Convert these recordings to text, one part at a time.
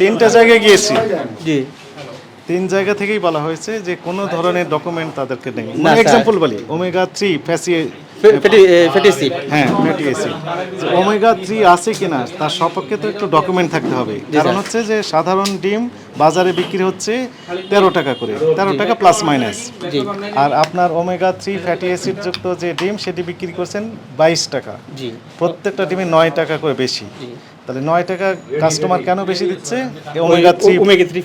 তিনটা জায়গায় গিয়েছি। জি। তিন জায়গা থেকেই বলা হয়েছে যে কোনো ধরনের ডকুমেন্ট তাদেরকে নেই। না, স্যার। এক্সাম্পল বলি ওমেগা থ্রি ফ্যাসি ফ্যাটি ফ্যাটি হ্যাঁ ফ্যাটি অ্যাসিড ওমেগা থ্রি আছে কিনা তার সপক্ষে তো একটু ডকুমেন্ট থাকতে হবে। কারণ হচ্ছে যে সাধারণ ডিম বাজারে বিক্রি হচ্ছে তেরো টাকা করে। তেরো টাকা প্লাস মাইনাস আর আপনার ওমেগা থ্রি ফ্যাটি অ্যাসিড যুক্ত যে ডিম সেটি বিক্রি করছেন বাইশ টাকা। জি। প্রত্যেকটা ডিমে নয় টাকা করে বেশি। তাহলে নয় টাকা কাস্টমার কেন বেশি দিচ্ছে? ওমেগা থ্রি ওমেগা থ্রি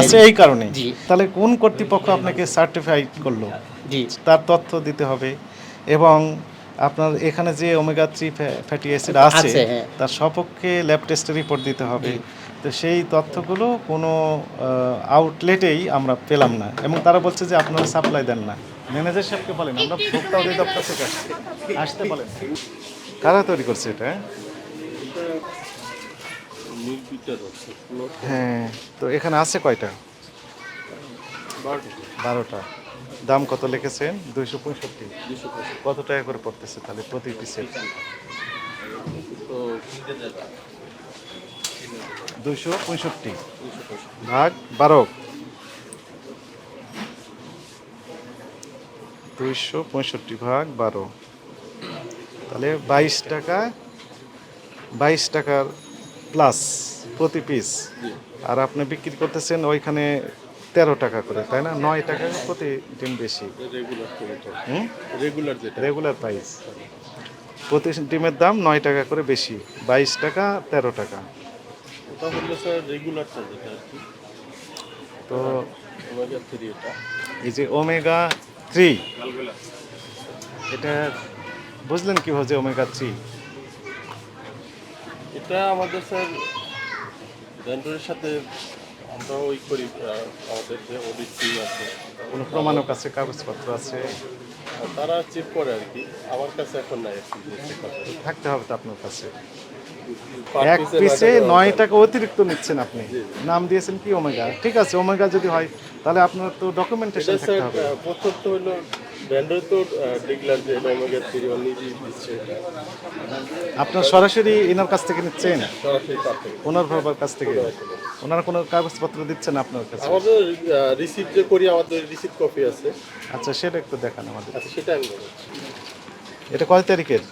আছে এই কারণে তাহলে কোন কর্তৃপক্ষ আপনাকে সার্টিফাই করল? তার তথ্য দিতে হবে। এবং আপনার এখানে যে ওমেগা থ্রি ফ্যাটি অ্যাসিড আছে আছে, হ্যাঁ। তার সপক্ষে ল্যাব টেস্টের রিপোর্ট দিতে হবে। তো সেই তথ্যগুলো কোনো আউটলেটেই আমরা পেলাম না। এবং তারা বলছে যে আপনারা সাপ্লাই দেন না। ম্যানেজার সাহেবকে বলেন আমরা ভোক্তা অধিদপ্তর থেকে আসছি। আসতে বলেন। কারা তৈরি করছে এটা? হ্যাঁ তো এখানে আছে কয়টা? বারোটা। দাম কত লিখেছেন? দুইশো পঁয়ষট্টি। কত টাকা করে পড়তেছে তাহলে প্রতি পিসের দুইশো পঁয়ষট্টি। ভাগ বারো। দুইশো পঁয়ষট্টি ভাগ বারো। তাহলে বাইশ টাকা বাইশ টাকার প্লাস প্রতি পিস আর আপনি বিক্রি করতেছেন ওইখানে তেরো টাকা করে তাই না? নয় টাকা প্রতি ডিম বেশি। রেগুলার প্রাইস প্রতি ডিমের দাম নয় টাকা করে বেশি বাইশ টাকা তেরো টাকা। তো এই যে ওমেগা থ্রি এটা বুঝলেন কীভাবে ওমেগা থ্রি এটা আমাদের স্যার ভেন্ডরের সাথে আমরা ওই করি আমাদের যে অডিট টিম আছে। কোনো প্রমাণক আছে কাগজপত্র আছে? তারা চেক করে আর কি। আমার কাছে এখন নাই। থাকতে হবে তো আপনার কাছে। এক পিসে নয় টাকা অতিরিক্ত নিচ্ছেন আপনি। নাম দিয়েছেন কি ওমেগা ঠিক আছে ওমেগা যদি হয় তাহলে আপনার তো ডকুমেন্টেশন থাকতে হবে। প্রথম তো হলো ভেন্ডর তো ডিক্লার যে এটা ওমেগা দিচ্ছে আপনার সরাসরি এনার কাছ থেকে নিচ্ছেন? ওনার বাবার কাছ থেকে? ওনার কোনো কাগজপত্র দিচ্ছেন আপনার কাছে? আমাদের রিসিপ্ট যে করি আমাদের রিসিপ্ট কপি আছে। আচ্ছা সেটা একটু দেখান আমাদের। আচ্ছা সেটা আমি এটা কয় তারিখের?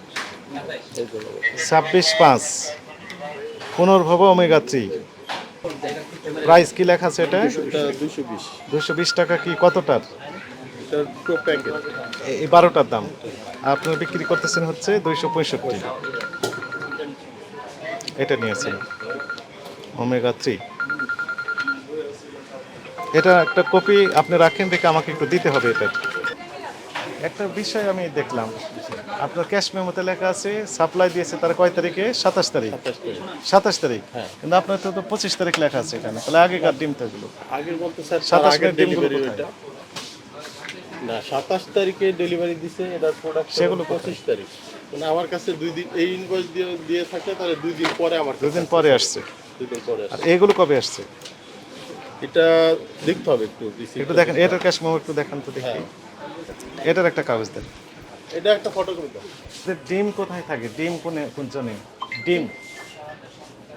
ছাব্বিশ পাঁচ। পুনর্ভব ওমেগা থ্রি। প্রাইস কি লেখা আছে এটা? দুশো বিশ টাকা কি? কতটার? এই বারোটার দাম। আপনারা বিক্রি করতেছেন হচ্ছে দুইশো পঁয়ষট্টি। এটা নিয়েছেন। Omega three. এটা একটা কপি আপনি রাখেন দেখে আমাকে একটু দিতে হবে এটা। একটা বিষয় আমি দেখলাম। আপনার ক্যাশ মেমোতে লেখা আছে সাপ্লাই দিয়েছে তারা কয় তারিখে? সাতাশ তারিখ। সাতাশ তারিখ। কিন্তু আপনার তো পঁচিশ তারিখ লেখা আছে এখানে। তাহলে আগেকার ডিম স্যার সাতাশ ডিমগুলো ডেলিভারি না সাতাশ তারিখে ডেলিভারি দিছে এটার প্রোডাক্ট সেগুলো পঁচিশ তারিখ। মানে আমার কাছে দুই দিন এই ইনভয়েস দিয়ে দিয়ে থাকলে তাহলে দুই দিন পরে আমার কাছে দুদিন পরে আসছে। দুই দিন পরে আর এগুলো কবে আসছে? এটা দেখতে হবে একটু একটু দেখেন এটার ক্যাশ মেমো একটু দেখান তো দেখি। এটার একটা কাগজ দেন। এটা একটা ফটোকপি দাও। ডিম কোথায় থাকে? ডিম কোনে কোন জনে? ডিম।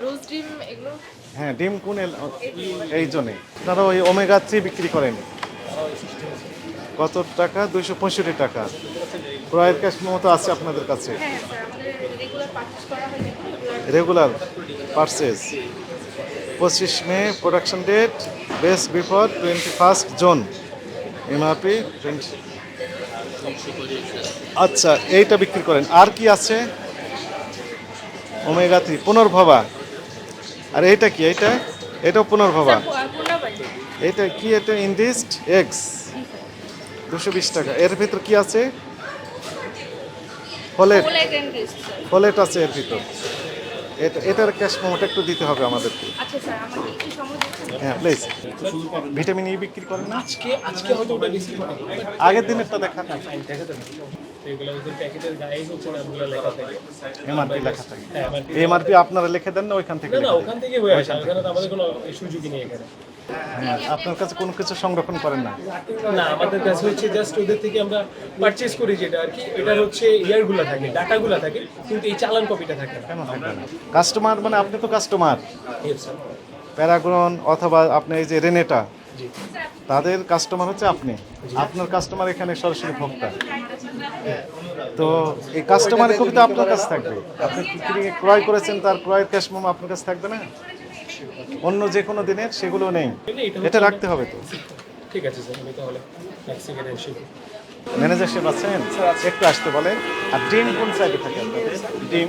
রোজ ডিম এগুলো? হ্যাঁ ডিম কোন এই জনে। তারা ওই ওমেগা থ্রি বিক্রি করেন। কত টাকা? দুইশো পঁয়ষট্টি টাকা। ক্রয়ের ক্যাশ মেমো তো আছে আপনাদের কাছে? হ্যাঁ স্যার আমাদের রেগুলার পারচেজ করা হয় রেগুলার পারচেজ পঁচিশ May production date best before twenty first June MRP twenty আচ্ছা এইটা বিক্রি করেন। আর কি আছে? Omega three Punarbhaba. আর এইটা কি? এইটা? এটাও পুনর্ভবা। পূর্ণাবাই এটা কি? এটা ইন্ডিস্ট এক্স। দুশো বিশ টাকা। এর ভিতর কি আছে? ফলেট। ফলেট আছে এর ভিতর। এটা এটার ক্যাশ মোমোটা একটু দিতে হবে আমাদেরকে। আচ্ছা স্যার আমাকে একটু সময় দিচ্ছেন হ্যাঁ প্লিজ ভিটামিন ই বিক্রি করেন না? আজকে আজকে হয়তো ওটা বেশি করে আগের দিনেরটা দেখান। থাকে। এমআরপি লেখা থাকে। হ্যাঁ এমআরপি আপনারা লিখে দেন না ওইখান থেকে না? ওখান থেকে হয়ে আসে। আমাদের কোনো সুযোগই নেই এখানে। হ্যাঁ আপনার কাছে কোনো কিছু সংরক্ষণ করেন না? না আমাদের কাছে হচ্ছে জাস্ট ওদের থেকে আমরা পারচেজ করি যেটা আর কি। এটা হচ্ছে ইয়ারগুলো থাকে ডাটাগুলো থাকে কিন্তু এই চালান কপিটা থাকে কেন থাকবে না? কাস্টমার মানে আপনি তো কাস্টমার প্যারাগ্রন অথবা আপনি এই যে রেনেটা তাদের কাস্টমার হচ্ছে আপনি। আপনার কাস্টমার এখানে সরাসরি ভোক্তা। তো এই কাস্টমারের কপি তো আপনার কাছে থাকবে। আপনি কি কি ক্রয় করেছেন তার ক্রয়ের ক্যাশ মোম আপনার কাছে থাকবে না? অন্য যে কোনো দিনের সেগুলো নেই। এটা রাখতে হবে তো। ঠিক আছে স্যার আমি তাহলে ম্যানেজার সাহেব আছেন? একটু আসতে বলেন। আর ডিম কোন সাইডে থাকে আপনাদের? ডিম।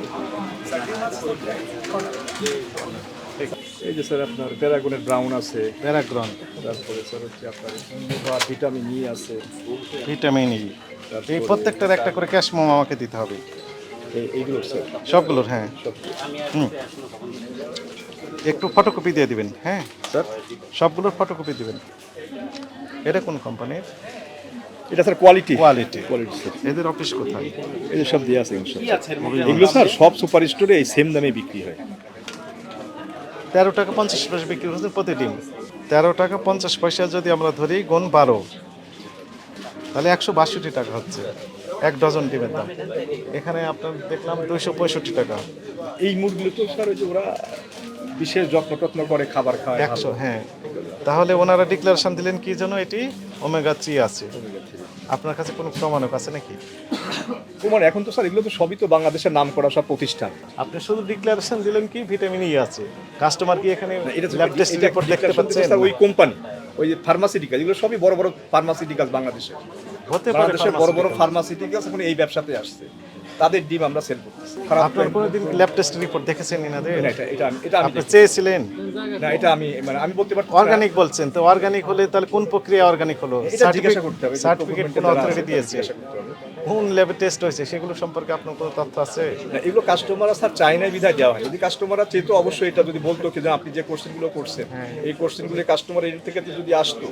এই যে স্যার আপনার প্যারাগনের ব্রাউন আছে। প্যারাগ্রন তারপরে স্যার হচ্ছে আপনার বা ভিটামিন ই আছে। ভিটামিন ই এই প্রত্যেকটার একটা করে ক্যাশ মোম আমাকে দিতে হবে। এই- এইগুলো স্যার। সবগুলোর হ্যাঁ। হুম। একটু ফটোকপি দিয়ে দিবেন হ্যাঁ? স্যার? সবগুলোর ফটোকপি দিবেন। এটা কোন কোম্পানির এটা sir quality quality quality sir. এদের অফিস কোথায়? এদের সব দিয়ে আছে এগুলো স্যার সব সুপার স্টোরে এই সেম দামে বিক্রি হয়। তেরো টাকা পঞ্চাশ পয়সা বিক্রি হচ্ছে প্রতি ডিম তেরো টাকা পঞ্চাশ পয়সা যদি আমরা ধরি গুণ বারো। তাহলে একশো বাষট্টি টাকা হচ্ছে। এক ডজন ডিমের দাম। এখানে আপনার দেখলাম দুইশো পঁয়ষট্টি টাকা। এই মুরগুলো তো স্যার ওই যে ওরা বিশেষ যত্ন টত্ন করে খাবার খায় একশো হ্যাঁ। তাহলে ওনারা ডিক্লারেশন দিলেন কি যেন এটি ওমেগা থ্রি আছে। আপনার কাছে কোনো প্রমাণক আছে নাকি? তোমার এখন তো স্যার এগুলো তো সবই তো বাংলাদেশের নাম করা সব প্রতিষ্ঠান। আপনি শুধু ডিক্লারেশন দিলেন কি ভিটামিন ই আছে। কাস্টমার কি এখানে ল্যাব টেস্ট রিপোর্ট দেখতে পাচ্ছেন? স্যার ওই কোম্পানি ওই যে ফার্মাসিউটিক্যাল এগুলো সবই বড় বড় ফার্মাসিউটিক্যাল বাংলাদেশে। হতে পারে বড় বড়। ফার্মাসিউটিক্যালস এখন এই ব্যবসাতে আসছে। তাদের ডিম আমরা সেল করতেছি। আপনার কোনোদিন ল্যাব টেস্ট রিপোর্ট দেখেছেন ইনাদের না, এটা এটা আমি- এটা আমি আপনি চেয়েছিলেন? না এটা আমি মানে আমি বলতে পারছি অর্গানিক বলছেন তো অর্গানিক হলে তাহলে কোন প্রক্রিয়া অর্গানিক হলো? এটা জিজ্ঞাসা করতে হবে সার্টিফিকেট কোন অথরিটি দিয়েছে। কোন ল্যাবে টেস্ট হয়েছে সেগুলো সম্পর্কে আপনার কোনো তথ্য আছে? না, এগুলো কাস্টমাররা স্যার চাইনায় বিধায় দেওয়া হয়। যদি কাস্টমাররা চেতো অবশ্যই এটা যদি বলতো কি যে আপনি যে কোশ্চেনগুলো করছেন এই কোশ্চেনগুলো কাস্টমার এর থেকে যদি আসতো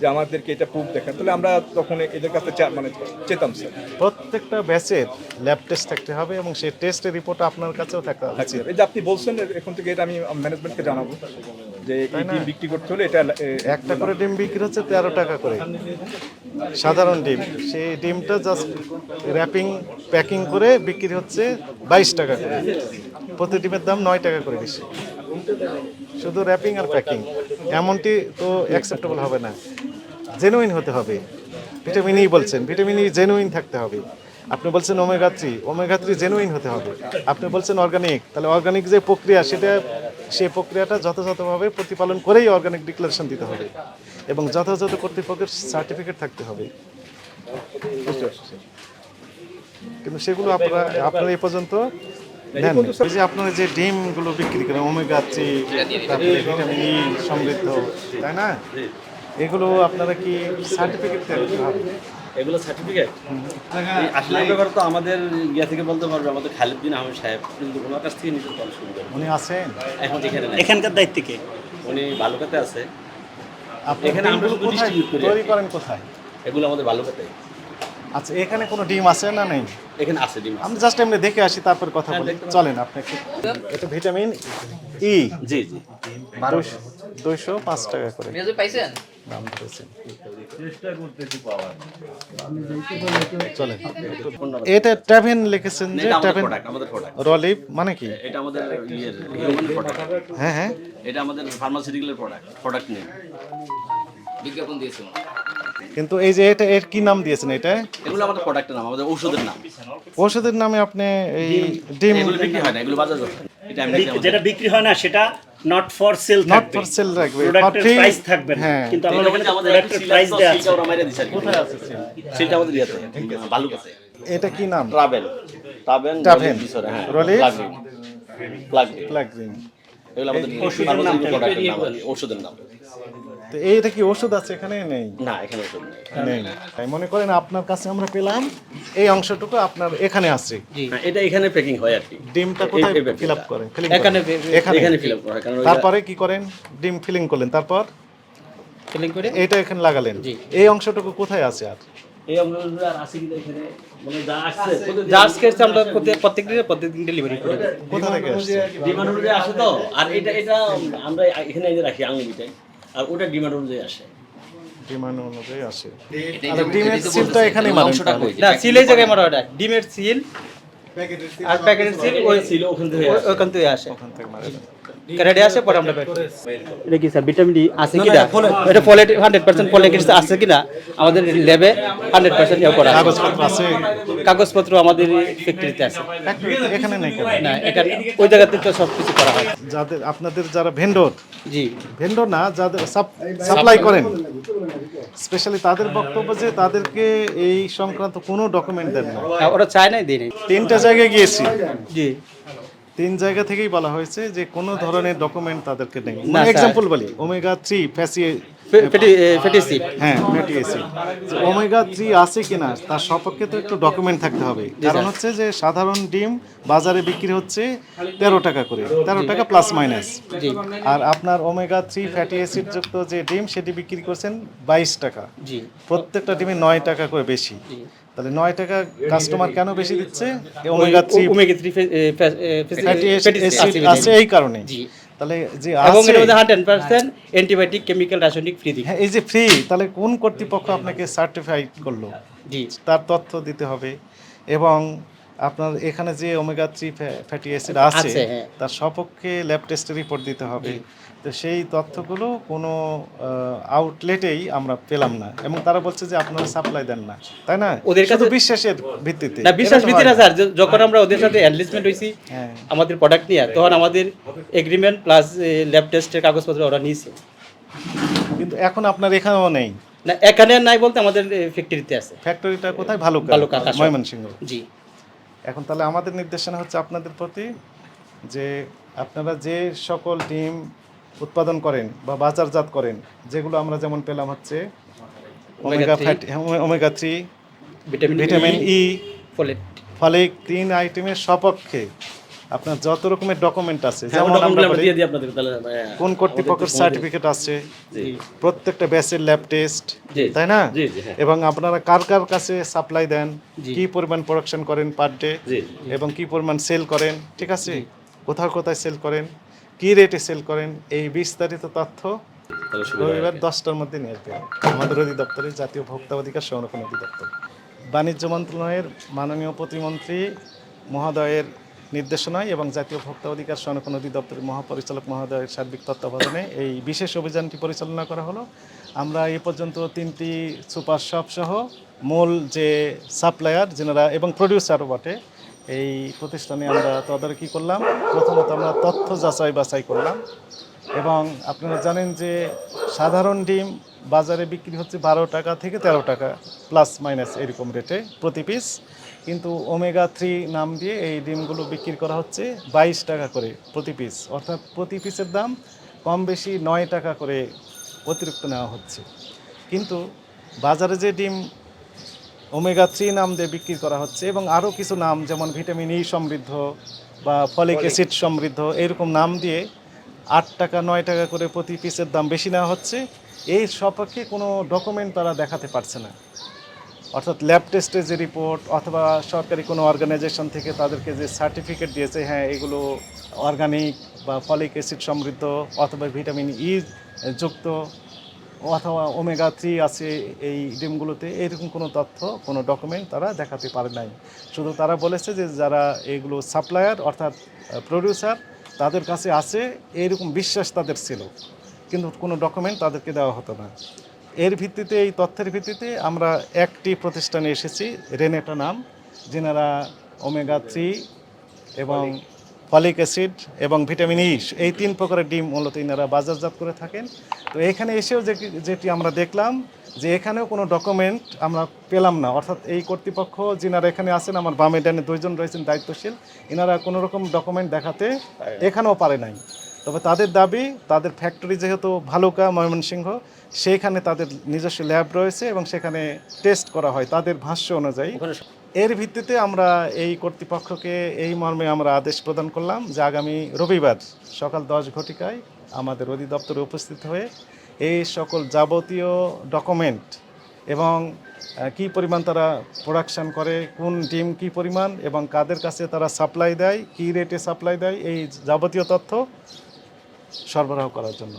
যে আমাদেরকে এটা প্রুফ দেখেন তাহলে আমরা তখন এদের কাছে মানে চেতাম স্যার প্রত্যেকটা ব্যাচের ল্যাব টেস্ট থাকতে হবে এবং সেই টেস্টের রিপোর্ট আপনার কাছেও থাকা উচিত এই যে আপনি বলছেন এখন থেকে এটা আমি ম্যানেজমেন্টকে জানাব। যে এই ডিম বিক্রি করতে হলে এটা একটা করে ডিম বিক্রি হচ্ছে তেরো টাকা করে। সাধারণ ডিম। সেই ডিমটা জাস্ট র্যাপিং প্যাকিং করে বিক্রি হচ্ছে বাইশ টাকা করে। প্রতি ডিমের দাম নয় টাকা করে বেশি। শুধু র্যাপিং আর প্যাকিং এমনটি তো অ্যাকসেপ্টেবল হবে না। জেনুইন হতে হবে। ভিটামিন ই বলছেন। ভিটামিন ই জেনুইন থাকতে হবে। আপনি বলছেন omega three omega three genuine হতে হবে। আপনি বলছেন অর্গানিক তাহলে অর্গানিক যে প্রক্রিয়া সেটা সেই প্রক্রিয়াটা যথাযথভাবে প্রতিপালন করেই অর্গানিক ডিক্লারেশন দিতে হবে। এবং যথাযথ কর্তৃপক্ষের সার্টিফিকেট থাকতে হবে। কিন্তু সেগুলো আপনারা আপনারা এ পর্যন্ত নেন যে আপনারা যে ডিমগুলো বিক্রি করেন ওমেগা থ্রি তারপরে ভিটামিন ই সমৃদ্ধ, তাই না? এগুলো আপনারা কি সার্টিফিকেট হবে এগুলো সার্টিফিকেট আসলে ব্যাপারে তো আমাদের ইয়া থেকে বলতে পারবে আমাদের খালিদ্দিন আহমেদ সাহেব কিন্তু ওনার কাছ থেকে নিতে সুবিধা হবে। উনি আছেন? এখন এখানে নাই। এখানকার দায়িত্ব কে? উনি বালুকাতে আছে। এখানে আমরা শুধু করি। তৈরি করেন কোথায়? এগুলো আমাদের বালুকাতে আচ্ছা এখানে কোনো ডিম আছে না নেই? এখানে আছে ডিম আমি জাস্ট এমনি দেখে আসি তারপর কথা হ্যাঁ, বলি। চলেন আপনি এটা ভিটামিন ই। জি জি। দুইশো পাঁচ টাকা করে। মেজো এটা ট্যাভেন লিখেছেন যে ট্যাভেন প্রোডাক্ট আমাদের প্রোডাক্ট রলিভ মানে কি? এটা আমাদের ইয়ের হিউম্যান প্রোডাক্ট হ্যাঁ হ্যাঁ। এটা আমাদের ফার্মাসিউটিক্যালের প্রোডাক্ট প্রোডাক্ট নেই বিজ্ঞাপন দিয়েছে কিন্তু এই যে এটা এর কি নাম দিয়েছেন এটা? এগুলো আমাদের প্রোডাক্টের নাম আমাদের ঔষধের নাম। ওষুধের নামে আপনি এই ডিম এগুলো বিক্রি হয় না এগুলো বাজার এটা যেটা বিক্রি হয় না সেটা not for sale not for sale রাখবে প্রোডাক্টের প্রাইস থাকবে না। হ্যাঁ। কিন্তু আমাদের আমাদের প্রোডাক্টের প্রাইস দেয়া দেওয়া আছে, ওরা মাইরা দিছে। কোথায় আছে সেল? সেলটা আমাদের ইয়েতে আছে এটা কি নাম? Travel travel travel. হ্যাঁ। রলিভ? প্লাগ প্লাগরিন এগুলো আমাদের ওষুধের নাম ওষুধের নাম। তো এইটা কি ওষুধ আছে এখানে নেই? না এখানে ওষুধ নেই। তাই মনে করেন আপনার কাছে আমরা পেলাম এই অংশটুকু আপনার এখানে আছে। হ্যাঁ, এটা এখানে প্যাকিং হয় আর কি। ডিমটা কোথায় ফিল আপ করেন? এখানে এখানে। ফিল আপ করা কারণ তারপরে কি করেন? ডিম ফিলিং করলেন। তারপর? ফিলিং করে? এটা এখানে লাগালেন। এই অংশটুকু কোথায় আছে আর? এই অংশগুলো আর আছে কিনা এখানে মানে যা আসছে জার্স কেটে আমরা প্রত্যেক প্রত্যেক দিনে ডেলিভারি করি কোথা থেকে আসছে? ডিমান্ড অনুযায়ী আসে তো। আর এটা এটা আমরা এখানে রাখি আঙুলিটাই। আর ওটা ডিমান্ড অনুযায়ী আসে। ডিমান্ড অনুযায়ী আসে। আর ডিমের এটাই তো সিলটা এখানে। কই? না সিলের জায়গায় মারা ওটা ডিমের সিল আর প্যাকেটের সিল ওই সিল ওখান থেকে ওখান থেকে আসে। ওখান থেকে মারেন পরে আমরা এটা কি স্যার? ভিটামিন ডি আছে কিনা এটা ফলেট হান্ড্রেড পার্সেন্ট ফলেট আছে কিনা আমাদের ল্যাবে হান্ড্রেড পার্সেন্ট ইয়ে করা আছে। কাগজপত্র আমাদের ফ্যাক্টরিতে আছে। এখানে নেই না এখানে ওই জায়গাতে তো সব কিছু করা হয়। যাদের আপনাদের যারা ভেন্ডর জি। ভেন্ডর না যাদের সাপ্লাই করেন স্পেশালি তাদের বক্তব্য যে তাদেরকে এই সংক্রান্ত কোনো ডকুমেন্ট দেন না। ওরা চায় নাই দিই তিনটা জায়গায় গিয়েছি। জি। তিন জায়গা থেকেই বলা হয়েছে যে কোনো ধরনের ডকুমেন্ট তাদেরকে নেই। মানে। এক্সাম্পল বলি ওমেগা থ্রি ফ্যাসি হ্যাঁ ফ্যাটি অ্যাসিড ওমেগা থ্রি আছে কিনা তার সপক্ষে তো একটু ডকুমেন্ট থাকতে হবে। কারণ হচ্ছে যে সাধারণ ডিম বাজারে বিক্রি হচ্ছে তেরো টাকা করে তেরো টাকা প্লাস মাইনাস আর আপনার ওমেগা থ্রি ফ্যাটি অ্যাসিড যুক্ত যে ডিম সেটি বিক্রি করছেন বাইশ টাকা। জি। প্রত্যেকটা ডিমে নয় টাকা করে বেশি। তাহলে নয় টাকা কাস্টমার কেন বেশি দিচ্ছে? Omega three omega three fatty acid আছে এই কারণে। তাহলে যে এবং আছে এর মধ্যে হান্ড্রেড পার্সেন্ট অ্যান্টিবায়োটিক কেমিক্যাল রাসায়নিক ফ্রি হ্যাঁ এই যে ফ্রি তাহলে কোন কর্তৃপক্ষ আপনাকে সার্টিফাইড করল? জি। তার তথ্য দিতে হবে। এবং আপনার এখানে যে ওমেগা থ্রি ফ্যাটি অ্যাসিড আছে হ্যাঁ। তার সপক্ষে ল্যাব টেস্টের রিপোর্ট দিতে হবে। তো সেই তথ্যগুলো কোনো আউটলেটেই আমরা পেলাম না। এবং তারা বলছে যে আপনারা সাপ্লাই দেন না। তাই না? ওদের কাছে- বিশ্বাসের ভিত্তিতে। না বিশ্বাস ভিত্তি না। স্যার যখন আমরা ওদের সাথে অ্যাডলিস্টমেন্ট হয়েছি হ্যাঁ। আমাদের প্রোডাক্ট নিয়ে তখন আমাদের এগ্রিমেন্ট প্লাস ল্যাব টেস্টের কাগজপত্র ওরা নিয়েছে। কিন্তু এখন আপনার এখানেও নেই। না এখানে নাই বলতে আমাদের ফ্যাক্টরিতে আছে। ফ্যাক্টরিটা কোথায়? ভালো ভালো কাকা ময়মনসিংহ। জি। এখন তাহলে আমাদের নির্দেশনা হচ্ছে আপনাদের প্রতি যে আপনারা যে সকল ডিম উৎপাদন করেন বা বাজারজাত করেন যেগুলো আমরা যেমন পেলাম হচ্ছে omega three vitamin vitamin E folate ফলে তিন আইটেমের সপক্ষে আপনার যত রকমের ডকুমেন্ট আছে হ্যাঁ যেমন হ্যাঁ। কোন কর্তৃপক্ষের সার্টিফিকেট আছে প্রত্যেকটা ব্যাচের ল্যাব টেস্ট তাই না? হ্যাঁ। এবং আপনারা কার কার কাছে সাপ্লাই দেন কি পরিমাণ প্রোডাকশন করেন পার ডে এবং কি পরিমাণ সেল করেন ঠিক আছে? কোথাও কোথায় সেল করেন কি রেটে সেল করেন এই বিস্তারিত তথ্য। রবিবার দশটার মধ্যে নিয়ে আসবেন আমাদের অধিদপ্তরে জাতীয় ভোক্তা অধিকার সংরক্ষণ অধিদপ্তর। বাণিজ্য মন্ত্রণালয়ের মাননীয় প্রতিমন্ত্রী মহোদয়ের নির্দেশনায় এবং জাতীয় ভোক্তা অধিকার সংরক্ষণ অধিদপ্তরের মহাপরিচালক মহোদয়ের সার্বিক তত্ত্বাবধানে এই বিশেষ অভিযানটি পরিচালনা করা হলো। আমরা এ পর্যন্ত তিনটি সুপার শপ সহ মূল যে সাপ্লায়ার, যেনারা এবং প্রডিউসারও বটে, এই প্রতিষ্ঠানে আমরা তদারকি করলাম। প্রথমত আমরা তথ্য যাচাই বাছাই করলাম এবং আপনারা জানেন যে সাধারণ ডিম বাজারে বিক্রি হচ্ছে বারো টাকা থেকে তেরো টাকা, প্লাস মাইনাস এরকম রেটে প্রতি পিস। কিন্তু ওমেগা থ্রি নাম দিয়ে এই ডিমগুলো বিক্রি করা হচ্ছে বাইশ টাকা করে প্রতি পিস অর্থাৎ প্রতি পিসের দাম কম বেশি নয় টাকা করে অতিরিক্ত নেওয়া হচ্ছে। কিন্তু বাজারে যে ডিম ওমেগা থ্রি নাম দিয়ে বিক্রি করা হচ্ছে এবং আরও কিছু নাম যেমন ভিটামিন ই সমৃদ্ধ বা ফলিক অ্যাসিড সমৃদ্ধ এরকম নাম দিয়ে আট টাকা নয় টাকা করে প্রতি পিসের দাম বেশি নেওয়া হচ্ছে। এই সপক্ষে কোনো ডকুমেন্ট তারা দেখাতে পারছে না। অর্থাৎ ল্যাব টেস্টের যে রিপোর্ট অথবা সরকারি কোনো অর্গানাইজেশন থেকে তাদেরকে যে সার্টিফিকেট দিয়েছে হ্যাঁ এগুলো অর্গানিক বা ফলিক অ্যাসিড সমৃদ্ধ অথবা ভিটামিন ই যুক্ত অথবা ওমেগা থ্রি আছে এই ডিমগুলোতে, এরকম কোনো তথ্য, কোনো ডকুমেন্ট তারা দেখাতে পারে নাই। শুধু তারা বলেছে যে যারা এগুলো সাপ্লায়ার অর্থাৎ প্রডিউসার তাদের কাছে আছে এইরকম বিশ্বাস তাদের ছিল। কিন্তু কোনো ডকুমেন্ট তাদেরকে দেওয়া হতো না। এর ভিত্তিতে এই তথ্যের ভিত্তিতে আমরা একটি প্রতিষ্ঠানে এসেছি। রেনেটা নাম যেনারা ওমেগা থ্রি এবং ফলিক। অ্যাসিড এবং ভিটামিন ই এই তিন প্রকারের ডিম মূলত ইনারা বাজারজাত করে থাকেন। তো এখানে এসেও যে যেটি আমরা দেখলাম যে এখানেও কোনো ডকুমেন্ট আমরা পেলাম না। অর্থাৎ এই কর্তৃপক্ষ যিনারা এখানে আছেন আমার বামে ডানে দুইজন রয়েছেন দায়িত্বশীল এনারা কোনো রকম ডকুমেন্ট দেখাতে এখানেও পারে নাই। তবে তাদের দাবি তাদের ফ্যাক্টরি যেহেতু ভালুকা ময়মনসিংহ সেইখানে তাদের নিজস্ব ল্যাব রয়েছে এবং সেখানে টেস্ট করা হয় তাদের ভাষ্য অনুযায়ী। এর ভিত্তিতে আমরা এই কর্তৃপক্ষকে এই মর্মে আমরা আদেশ প্রদান করলাম যে আগামী রবিবার সকাল দশ ঘটিকায় আমাদের অধিদপ্তরে উপস্থিত হয়ে এই সকল যাবতীয় ডকুমেন্ট এবং কী পরিমাণ তারা প্রোডাকশন করে কোন ডিম কী পরিমাণ এবং কাদের কাছে তারা সাপ্লাই দেয় কী রেটে সাপ্লাই দেয় এই যাবতীয় তথ্য সরবরাহ করার জন্য।